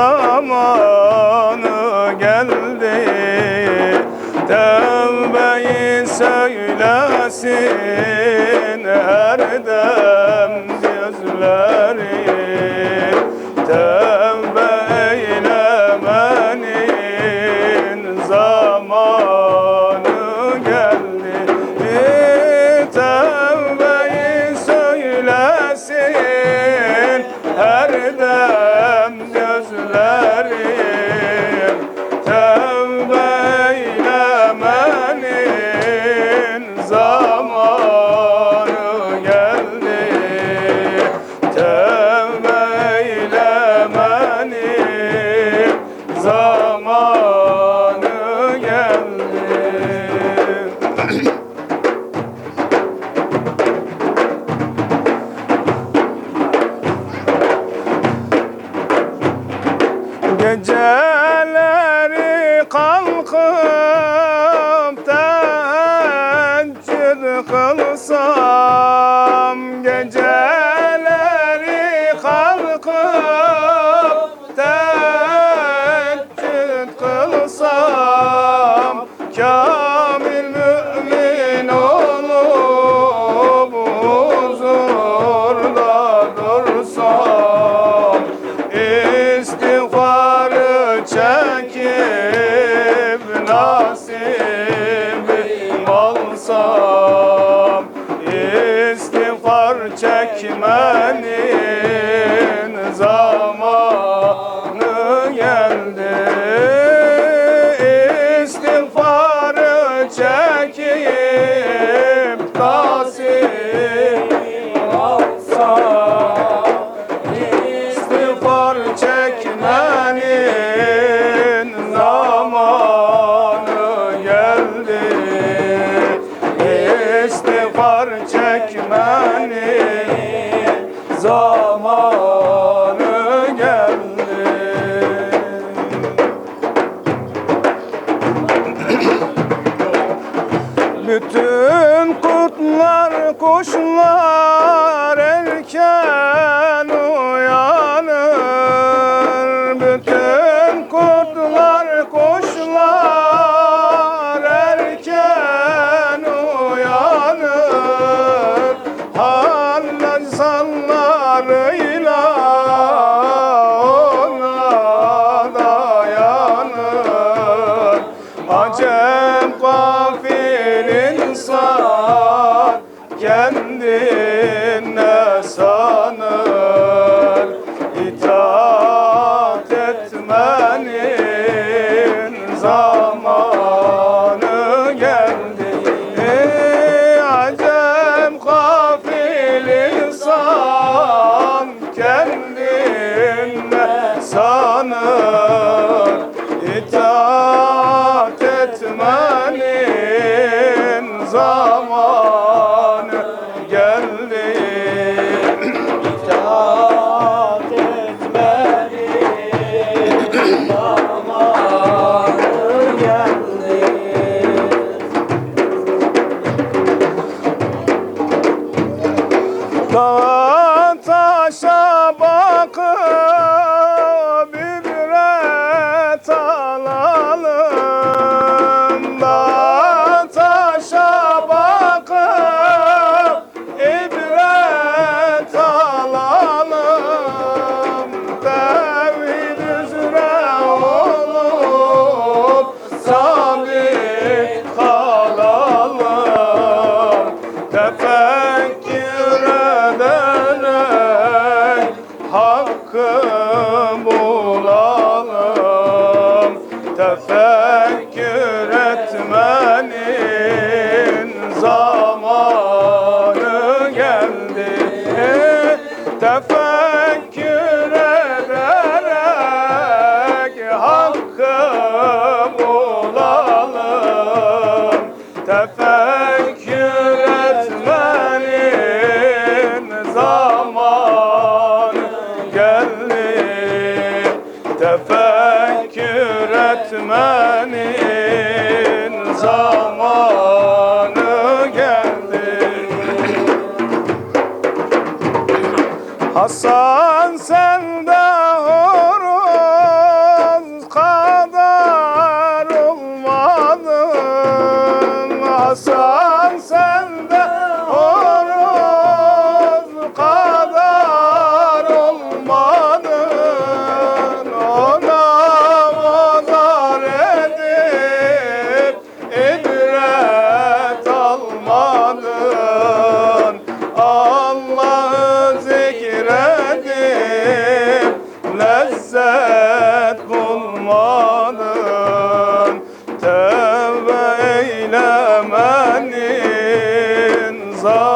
zamanı geldi. Tevbeyi söylesin her dem gözler. Kamil mümin olup huzurda dursam İstiğfarı çek kopar çekmeni. Zamanı geldi. Bütün kurtlar kuşlar erken uyan tefekkür etmenin zamanı geldi. Hasan So.